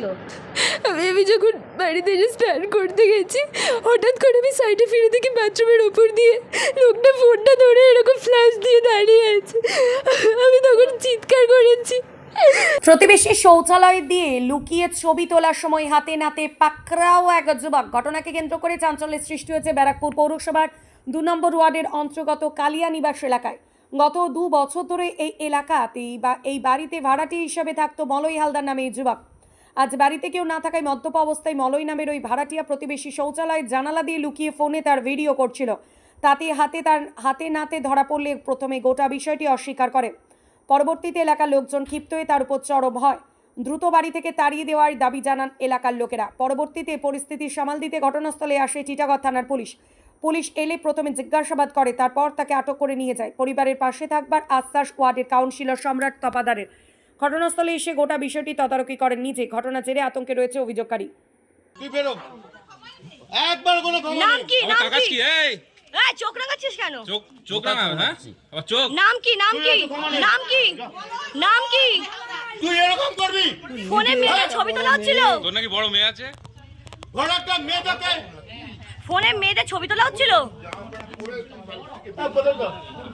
ছিল? আমি আমি যখন বাড়িতে এসে স্নান করতে গেছি হঠাৎ করে আমি সাইডে ফিরে দেখি বাথরুমের ওপর দিয়ে লোকটা ফোনটা ধরে এরকম ফ্ল্যাশ দিয়ে দাঁড়িয়ে আছে। আমি তখন চিৎকার করেছি। প্রতিবেশী শৌচালয় দিয়ে লুকিয়ে ছবি তোলার সময় হাতে নাতে পাকড়াও এক যুবক। ঘটনাকে কেন্দ্র করে চাঞ্চল্যের সৃষ্টি হয়েছে ব্যারাকপুর পৌরসভার দু নম্বর ওয়ার্ডের অন্তর্গত কালিয়া নিবাস এলাকায়। গত দু বছর ধরে এই এলাকাতেই বা এই বাড়িতে ভাড়াটি হিসেবে থাকতো মলয় হালদার নামে এই যুবক। আজ বাড়িতে কেউ না থাকায় মদ্যপ অবস্থায় মলয় নামের ওই ভাড়াটিয়া প্রতিবেশী শৌচালয়ের জানালা দিয়ে লুকিয়ে ফোনে তার ভিডিও করছিল। তাতে হাতে তার হাতে নাতে ধরা পড়লে প্রথমে গোটা বিষয়টি অস্বীকার করে। পরবর্তীতে এলাকার লোকজন ক্ষিপ্ত হয়ে তার উপর চড়ব হয় দ্রুত বাড়ি থেকে তাড়িয়ে দেওয়ার দাবি জানান এলাকার লোকেরা। পরবর্তীতে পরিস্থিতি সামাল দিতে ঘটনাস্থলে আসে টিটাগড় থানার পুলিশ। পুলিশ এলে প্রথমে জিজ্ঞাসাবাদ করে, তারপর তাকে আটক করে নিয়ে যায়। পরিবারের পাশে থাকবার আশ্বাস ওয়ার্ডের কাউন্সিলর সম্রাট তপাদারের। ঘটনাস্থলে এসে গোটা বিষয়টি তদারকি করেন নিজে। ঘটনা জেরে আতঙ্কে রয়েছে অভিযোগকারী। একবার কোনো খবর নাম কি? নাম কি? কি? এই। এই চোখ রাঙাচ্ছিস কেন? চোখ চোখ রাঙাবে হ্যাঁ? আবার চোখ। নাম কি? নাম কি? নাম কি? নাম কি? তুই এরকম করবি? ফোনে মেয়েদের ছবি তোলা হচ্ছিল। তোর নাকি বড় মেয়ে আছে? ঘরে একটা মেয়ে থাকে ফোনে মেয়েদের ছবি তোলা হচ্ছিল?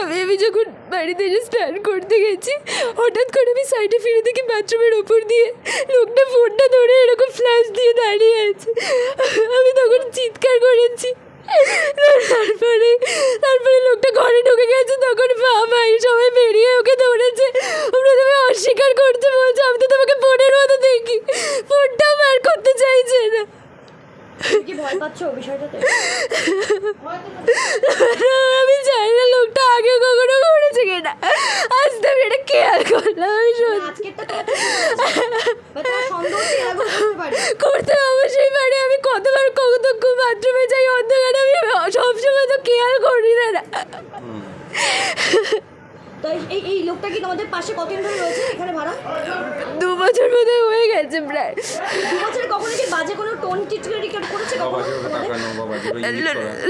আমি আমি যখন বাড়িতে এসে স্নান করতে গেছি হঠাৎ করে আমি সাইডে ফিরে দেখি বাথরুমের ওপর দিয়ে লোকটা ফোনটা ধরে এরকম ফ্ল্যাশ দিয়ে দাঁড়িয়ে আছে। আমি তখন চিৎকার করেছি। তারপরে তারপরে লোকটা ঘরে ঢুকে গেছে তখন ভাই সবাই বেরিয়ে ওকে দৌড়েছে প্রথমে অস্বীকার করতে বলছে আমি তো তোমাকে ফোনের মতো দেখি। ফোনটাও বার করতে চাইছে না। ভয় পাচ্ছ বিষয়টাতে আমি জানি না লোকটা আগে কখনো করেছে কিনা আজ তো আমি এটা খেয়াল করলাম আমি সত্যি আজকেরটা তো বা তোমার সন্দেহ ছিল এরকম করতে অবশ্যই পারি। আমি কতবার কতক্ষ বাথরুমে যাই অন্ধকারে আমি সবসময় তো কেয়ার করি না। না এই- লোকটা কি তোমাদের পাশে কতদিন ধরে রয়েছে এখানে ভাড়া? দু বছর বোধ হয়ে গেছে প্রায়। দু বছরে কখনো কি কোনো টোন করেছে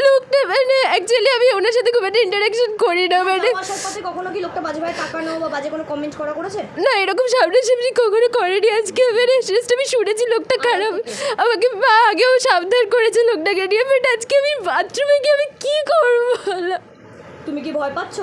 লোকটা মানে অ্যাকচুয়ালি আমি ওনার সাথে খুব একটা ইন্টারাকশন করি না মানে পথে কখনো কি লোকটা বাজে তাকানো বা বাজে কোনো কমেন্ট করা করেছে? না এরকম সামনাসামনি কখনো করেনি আজকে মানে জাস্ট আমি শুনেছি লোকটা খারাপ। আমাকে আগেও সাবধান করেছে লোকটাকে নিয়ে বাট আজকে আমি বাথরুমে গিয়ে আমি কী করব বলো। তুমি কি ভয় পাচ্ছ?